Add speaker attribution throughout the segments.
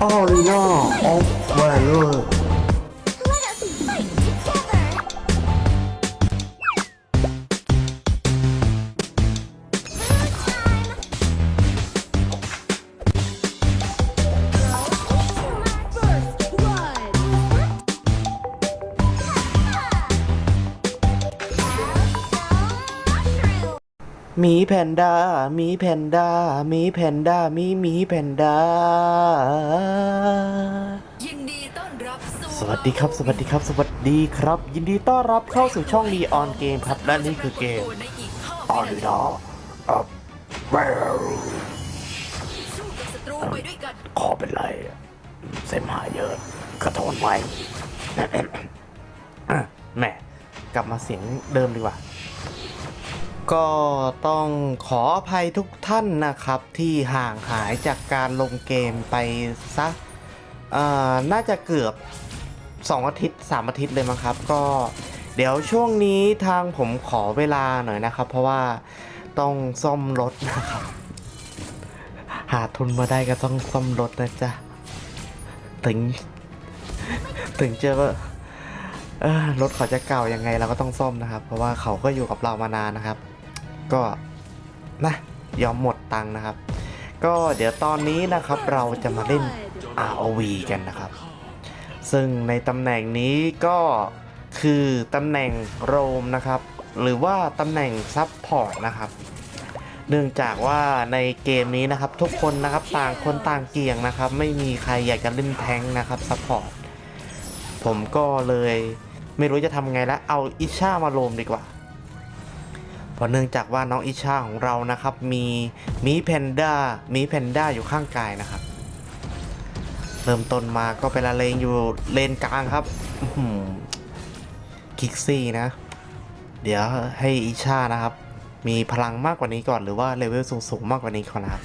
Speaker 1: 奥利奥，好快
Speaker 2: 乐。 มีแพนด้าหมีแพนด้าหมีแพนด้าหมีหมีแพนด้า
Speaker 3: ยินดีต้อนรับสู่
Speaker 2: สวัสดีครับ สวัสดีครับ สวัสดีครับ ยินดีต้อนรับเข้าสู่ช่องนีออนเกมครับและนี่คือเกม
Speaker 3: ในอีกห้า
Speaker 2: Arena of Valor
Speaker 3: สู้กับศัตรูไปด้วยกัน
Speaker 2: ขอเป็นไรอะเสมหาเยอะ กระโทนไว้ แหม่กลับมาเสียงเดิมดีกว่า ก็ต้องขออภัยทุกท่านนะครับที่ห่างหายจากการลงเกมไปซะเอ่อน่าจะเกือบ 2 อาทิตย์ 3 อาทิตย์เลยมั้งครับ ก็เดี๋ยวช่วงนี้ทางผมขอเวลาหน่อยนะครับ เพราะว่าต้องซ่อมรถนะครับ หาทุนมาได้ก็ต้องซ่อมรถนะจ๊ะ ถึง ถึงจะว่ารถเขาจะเก่ายังไงเราก็ต้องซ่อมนะครับ เพราะว่าเขาก็อยู่กับเรามานานนะครับ ก็นะยอมหมดตังค์นะครับ ก็เดี๋ยวตอนนี้นะครับเราจะมาเล่น ROV กันนะครับ ซึ่งในตำแหน่งนี้ก็คือตำแหน่งโรมนะครับ หรือว่าตำแหน่งซับพอร์ตนะครับ เนื่องจากว่าในเกมนี้นะครับทุกคนนะครับต่างคนต่างเกี่ยงนะครับ ไม่มีใครอยากจะเล่นแทงนะครับซัพพอร์ตผมก็เลยไม่รู้จะทำไงแล้วเอาอิชามาโรมดีกว่า เพราะเนื่องจากว่าน้องอิชาของเรานะครับ มีมีแพนด้ามีแพนด้าอยู่ข้างกายนะครับ เริ่มต้นมาก็เป็นละเลงอยู่เลนกลางครับอื้อหือคิกซี่นะ เดี๋ยวให้อิชานะครับ มีพลังมากกว่านี้ก่อนหรือว่าเลเวลสูงๆมากกว่านี้ก่อนนะครับ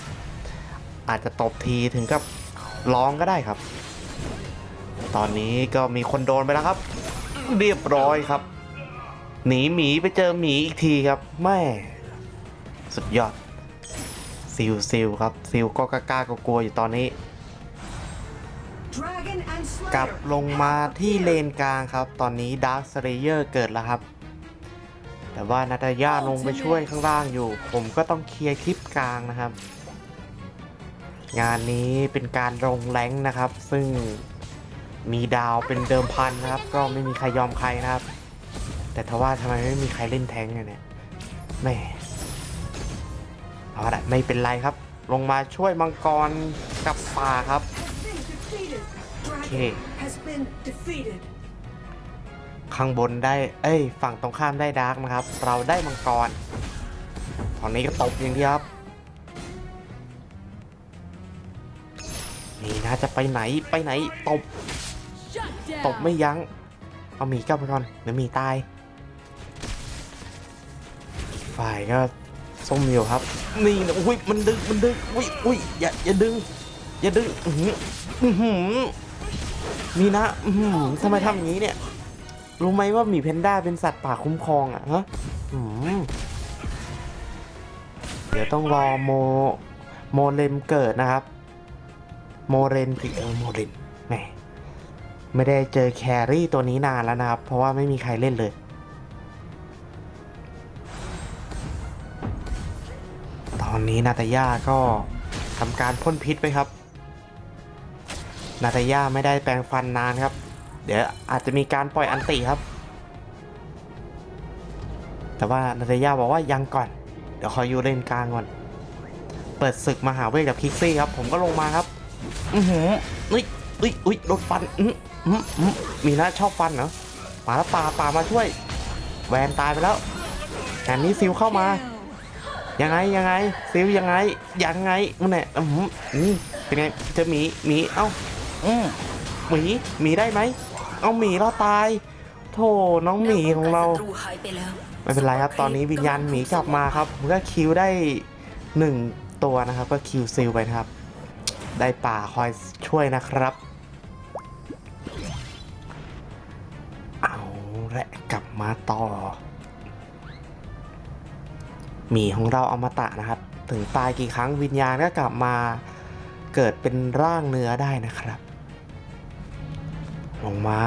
Speaker 2: อาจจะตบทีถึงกับร้องก็ได้ครับ ตอนนี้ก็มีคนโดนไปแล้วครับ เรียบร้อยครับ หนีหมีไปเจอหมีอีกทีครับแม่สุดยอดซิลซิลครับซิลก็กล้าๆกลัวๆอยู่ตอนนี้ กลับลงมาที่เลนกลางครับ ตอนนี้ดาร์ s เ a เยอร์เกิดแล้วครับ แต่ว่านาตาย่าลงไปช่วยข้างล่างอยู่ ผมก็ต้องเคลียร์คลิปกลางนะครับ งานนี้เป็นการลงแรงค์นะครับ ซึ่งมีดาวเป็นเดิมพันนะครับ ก็ไม่มีใครยอมใครนะครับ แต่ทว่าทำไมไม่มีใครเล่นแทงเนี่ยแม่เอาละไม่เป็นไรครับ ลงมาช่วยมังกรกับป่าครับโอเคข้างบนได้ เอ้ย ฝั่งตรงข้ามได้ดาร์กนะครับ เราได้มังกรตอนนี้ก็ตบอย่างเดียวครับ นี่นะจะไปไหนไปไหนตบ ตบไม่ยั้ง เอาหมีกลับไปก่อนเดี๋ยวหมีตาย ฝ่ายก็ส้มอยู่ครับ นี่นะอุ้ยมันดึงมันดึงอุ้ยอุ้ยอย่าอย่าดึงอย่าดึงอื้อหืออื้อหือมีนะอื้อหือทำไมทำอย่างนี้เนี่ย รู้ไหมว่าหมีแพนด้าเป็นสัตว์ป่าคุ้มครองอะฮะอืมเดี๋ยวต้องรอโมโมเลมเกิดนะครับ โมเรนผิดเออโมเรนแหมไม่ได้เจอแครี่ตัวนี้นานแล้วนะครับ เพราะว่าไม่มีใครเล่นเลย อนนี้นาตาย่าก็ทำการพ่นพิษไปครับ นาตาย่าไม่ได้แปรงฟันนานครับ เดี๋ยวอาจจะมีการปล่อยอันติครับ แต่ว่านาตาย่าบอกว่ายังก่อน เดี๋ยวขออยู่เลนกลางก่อน เปิดศึกมหาเวทกับคิกซี่ครับ ผมก็ลงมาครับ อือหืออุ้ยอุ้ยอุ้ยโดนฟันอื้ออื้ออื้อมีนะชอบฟันเหรอมาแล้วป่าป่ามาช่วย แวนตายไปแล้วงานนี้ซิลเข้ามา ยังไงยังไงซิลยังไงยังไงมันเนี่ยอือหืออืมเป็นไงเจอหมีหมีเอ้าอืมหมีหมีได้ไหมเอาหมีเราตายโธ่น้องหมีของเรา
Speaker 3: ศัตรูหายไปแล้ว
Speaker 2: ไม่เป็นไรครับ ตอนนี้วิญญาณหมีกลับมาครับผมก็คิวได้หนึ่งตัวนะครับ ก็คิวซิลไปนะครับ ได้ป่าคอยช่วยนะครับเอาละกลับมาต่อ หมีของเราเอามาตะนะครับ ถึงตายกี่ครั้งวิญญาณก็กลับมาเกิดเป็นร่างเนื้อได้นะครับ ลงมา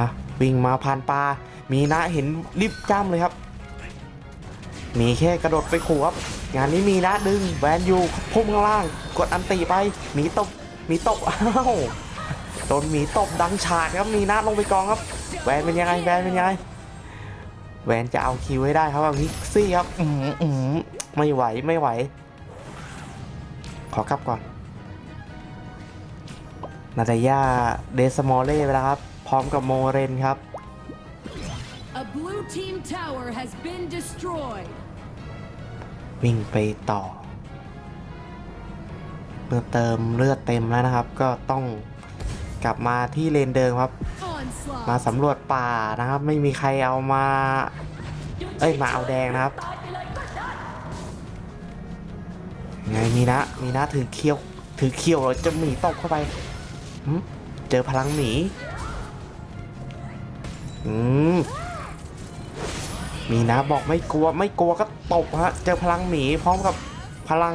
Speaker 2: วิ่งมาผ่านป่ามีนะเห็นรีบจ้ำเลยครับ มีแค่กระโดดไปขู่ครับงานนี้มีนะดึงแวนยูพุ่มข้างล่าง กดอันตีไปหมีตบหมีตบอ้าวโดนหมีตบดังฉากครับมีนะลงไปกองครับ แวนเป็นยังไงแวนเป็นยังไง แวนจะเอาคิวให้ได้ครับพิกซี่ครับอืมอืมไม่ไหวไม่ไหว ขอกลับก่อน นาตาย่าเดสมอลเล่ไปแล้วครับ พร้อมกับโมเรนครับ
Speaker 4: A blue team tower has been destroyed.
Speaker 2: วิ่งไปต่อ เมื่อเติมเลือดเต็มแล้วนะครับ ก็ต้องกลับมาที่เลนเดิมครับ
Speaker 4: Onslaught.
Speaker 2: มาสำรวจป่านะครับ ไม่มีใครเอามา เอ้ยมาเอาแดงนะครับไงมีนะมีนะถือเขี้ยว ถือเขี้ยวแล้วจะหมีตบเข้าไปเจอพลังหมีอืมมีนะบอกไม่กลัวไม่กลัวก็ตบฮะเจอพลังหมีพร้อมกับพลัง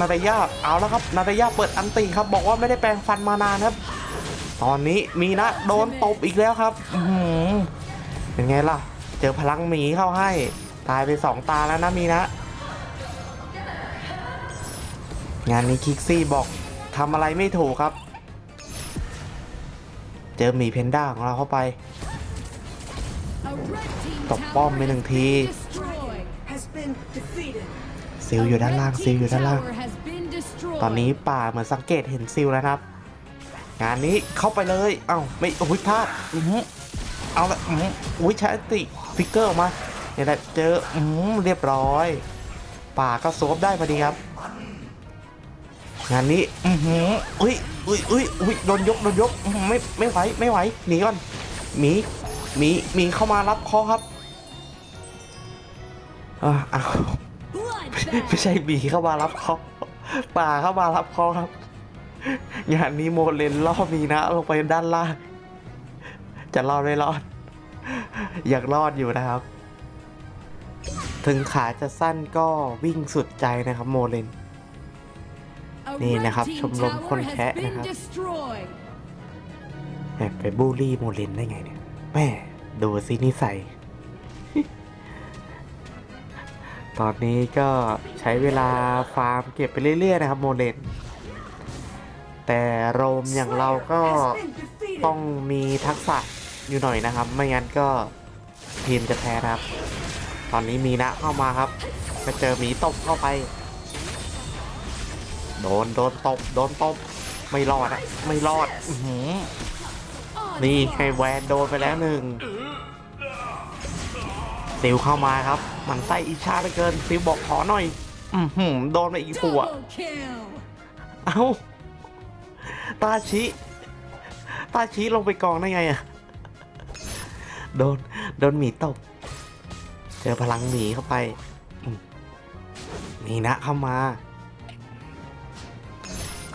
Speaker 2: นาตายาเอาแล้วครับนาตายาเปิดอันตีครับ บอกว่าไม่ได้แปลงฟันมานานครับ ตอนนี้มีนะโดนตบอีกแล้วครับเป็นไงล่ะ เจอพลังหมีเข้าให้ ตายไปสองตาแล้วนะมีนะ งานนี้คิกซี่บอกทำอะไรไม่ถูกครับ เจอหมีเพนด้าของเราเข้าไปตบป้อมไปหนึ่งทีซิลอยู่ด้านล่างซิลอยู่ด้านล่าง ตอนนี้ป่าเหมือนสังเกตเห็นซิลแล้วครับ งานนี้เข้าไปเลย เอ้าไม่โอ้ยพลาดอื้อหือเอาละอื้อหืออุ้ยใช้ติฟิกเกอร์ออกมาเนี่ยแหละเจออืมเรียบร้อย ป่าก็โซบได้พอดีครับ งานนี้ อือหืออุ้ยอุ้ยอุ้ยอุ้ยโดนยกโดนยกไม่ไม่ไหวไม่ไหวหนีก่อนหมีหมีหมีเข้ามารับคอครับเอ้าวไม่ใช่บีเข้ามารับเขาป่าเข้ามารับเขาครับ งานนี้โมเลนล่อมีนะ ลงไปด้านล่าง จะรอดไม่รอด อยากรอดอยู่นะครับ ถึงขาจะสั้นก็วิ่งสุดใจนะครับโมเลน
Speaker 4: A
Speaker 2: นี่
Speaker 4: red
Speaker 2: นะครับ
Speaker 4: team
Speaker 2: ชมรมคน
Speaker 4: tower
Speaker 2: แคะ
Speaker 4: has
Speaker 2: นะครับ
Speaker 4: been destroyed.
Speaker 2: แหมไปบูลลี่โมเลนได้ไงเนี่ยแม่ดูสินิสัย ตอนนี้ก็ใช้เวลาฟาร์มเก็บไปเรื่อยๆนะครับโมเลน แต่โรมอย่างเราก็ต้องมีทักษะอยู่หน่อยนะครับ ไม่งั้นก็ทีมจะแพ้นะครับ ตอนนี้มีนะเข้ามาครับมาเจอหมีตบเข้าไป โดนโดนตบโดนตบไม่รอดอะไม่รอดอนี่ไฮแวนโดนไปแล้วหนึ่งซิลเข้ามาครับ มันไส้อิชาไปเกินซิลบอกขอหน่อย อืโดนไปอีกตัวเอ้า ตาชิ ตาชิลงไปกองได้ไงอะโดน โดนหมีตบ เจอพลังหมีเข้าไปอืมมีนะเข้ามา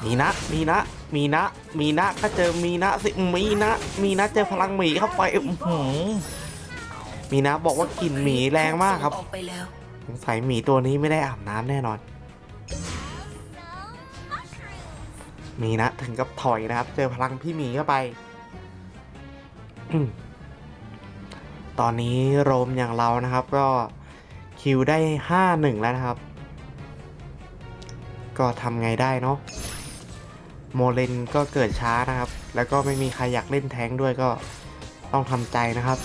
Speaker 2: มีนะ มีนะ มีนะ มีนะ ก็เจอมีนะสิ มีนะ มีนะเจอพลังหมีเข้าไปอื้อหือมีนะบอกว่ากลิ่นหมีแรงมากครับ
Speaker 3: ออกไปแล้ว
Speaker 2: สงสัยหมีตัวนี้ไม่ได้อาบน้ำแน่นอน มีนะ ถึงกับถอยนะครับ เจอพลังพี่หมีเข้าไป ตอนนี้โรมอย่างเรานะครับ ก็คิวได้ห้าหนึ่งแล้วนะครับ ก็ทำไงได้เนาะโมเลนก็เกิดช้านะครับ แล้วก็ไม่มีใครอยากเล่นแท้งด้วยก็ต้องทำใจนะครับ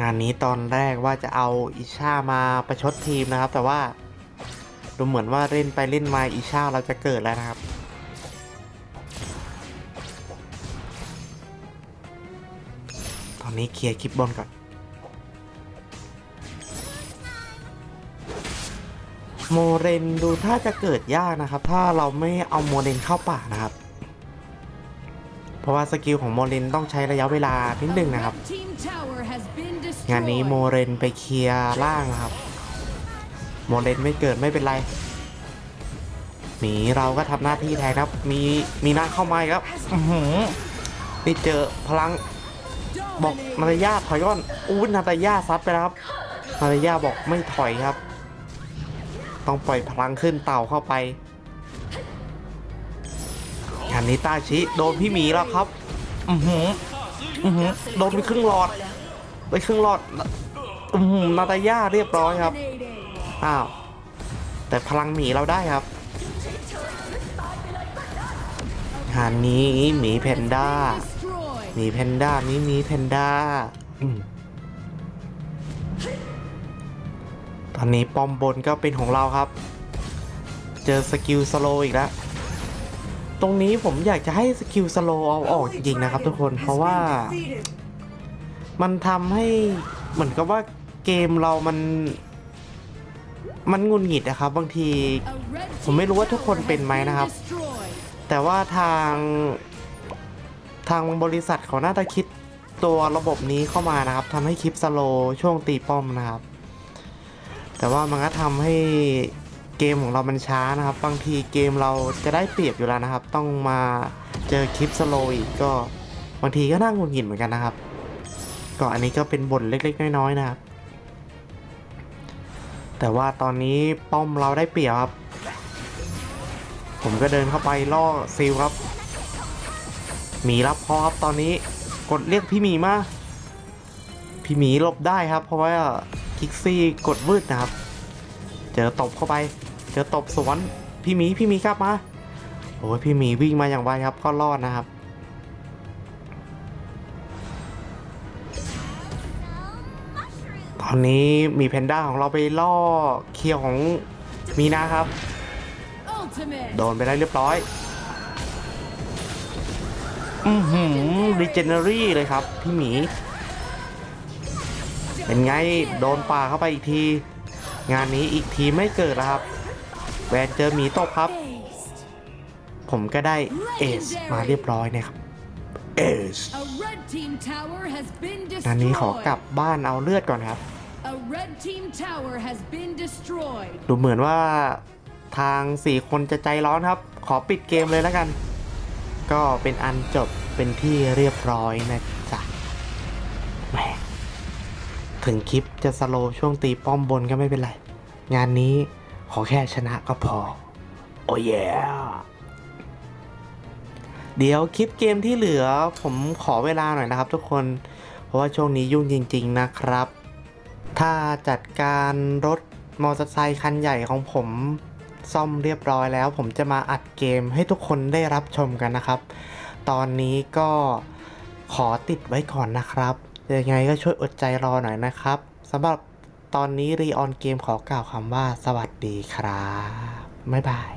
Speaker 2: งานนี้ตอนแรกว่าจะเอาอิชามาประชดทีมนะครับ แต่ว่า ดูเหมือนว่าเล่นไปเล่นมาอิชาเราจะเกิดแล้วนะครับ ตอนนี้เคลียร์คลิปบนก่อน โมเรนดูถ้าจะเกิดยากนะครับ ถ้าเราไม่เอาโมเรนเข้าป่านะครับ เพราะว่าสกิลของโมเรนต้องใช้ระยะเวลานิดนึงนะครับ งานนี้โมเรนไปเคลียร์ล่างนะครับ โมเรนไม่เกิดไม่เป็นไรหมีเราก็ทำหน้าที่แทนครับ มีมีหน้าเข้ามาครับอือหือนี่เจอพลังบอกนาตาย่าถอยก่อนอู้นาตาย่าซัดไปแล้วครับนาตาย่าบอกไม่ถอยครับ ต้องปล่อยพลังขึ้นเต่าเข้าไปานนี้ตาชิโดนพี่หมีแล้วครับ อือหืออือหือโดนไปครึ่งหลอด ไปครึ่งหลอด อือหือนาตาย่าเรียบร้อยครับ อ้าว แต่พลังหมีเราได้ครับงานนี้หมีแพนด้าหมีแพนด้านี่หมีแพนด้าตอนนี้ป้อมบนก็เป็นของเราครับ เจอสกิลสโลอีกแล้ว ตรงนี้ผมอยากจะให้สกิลสโลเอาออกจริงๆนะครับทุกคนเพราะว่า มันทำให้เหมือนกับว่าเกมเรามัน มันงุนหงิดนะครับ บางที ผมไม่รู้ว่าทุกคนเป็นไหมนะครับ แต่ว่าทางทางบริษัทเขาน่าจะคิดตัวระบบนี้เข้ามานะครับทำให้คลิปสโลว์ช่วงตีป้อมนะครับ แต่ว่ามันก็ทำให้เกมของเรามันช้านะครับ บางทีเกมเราจะได้เปรียบอยู่แล้วนะครับ ต้องมาเจอคลิปสโลว์อีกก็บางทีก็น่าหงุดหงิดเหมือนกันนะครับ ก็อันนี้ก็เป็นบ่นเล็กๆ น้อยๆนะครับ แต่ว่าตอนนี้ป้อมเราได้เปรียบครับ ผมก็เดินเข้าไปล่อซิลครับหมีรับพอครับตอนนี้กดเรียกพี่หมีมา พี่หมีหลบได้ครับ เพราะว่าคิกซี่กดวืดนะครับ เจอตบเข้าไป เจอตบสวนพี่หมีพี่หมีกลับมาโอ้ยพี่หมีวิ่งมาอย่างไวครับก็รอดนะครับ อนนี้มีแพนด้าของเราไปล่อเคียวของมีนาครับ
Speaker 4: Ultimate.
Speaker 2: โดนไปได้เรียบร้อย อือหือรีเจนเนอรี่เลยครับ พี่หมี เป็นไง โดนป่าเข้าไปอีกที งานนี้อีกทีไม่เกิดแล้วครับแวนเจอหมีตบครับ ผมก็ได้เอสมาเรียบร้อยนะครับเอส
Speaker 4: A red team tower has been
Speaker 2: งานนี้ขอกลับ
Speaker 4: destroyed.
Speaker 2: บ้านเอาเลือดก่อนครับ ดูเหมือนว่าทาง 4 คนจะใจร้อนครับ ขอปิดเกมเลยแล้วกัน ก็เป็นอันจบเป็นที่เรียบร้อยนะจ๊ะแหมถึงคลิปจะสโลว์ช่วงตีป้อมบนก็ไม่เป็นไร งานนี้ขอแค่ชนะก็พอ โอ้ยเดี๋ยวคลิปเกมที่เหลือผมขอเวลาหน่อยนะครับทุกคน เพราะว่าช่วงนี้ยุ่งจริง ๆนะครับ ถ้าจัดการรถมอเตอร์ไซคันใหญ่ของผมซ่อมเรียบร้อยแล้ว ผมจะมาอัดเกมให้ทุกคนได้รับชมกันนะครับ ตอนนี้ก็ขอติดไว้ก่อนนะครับยังไงก็ช่วยอดใจรอหน่อยนะครับสำหรับตอนนี้รีออนเกมขอกล่าวคำว่าสวัสดีครับ บ๊ายบาย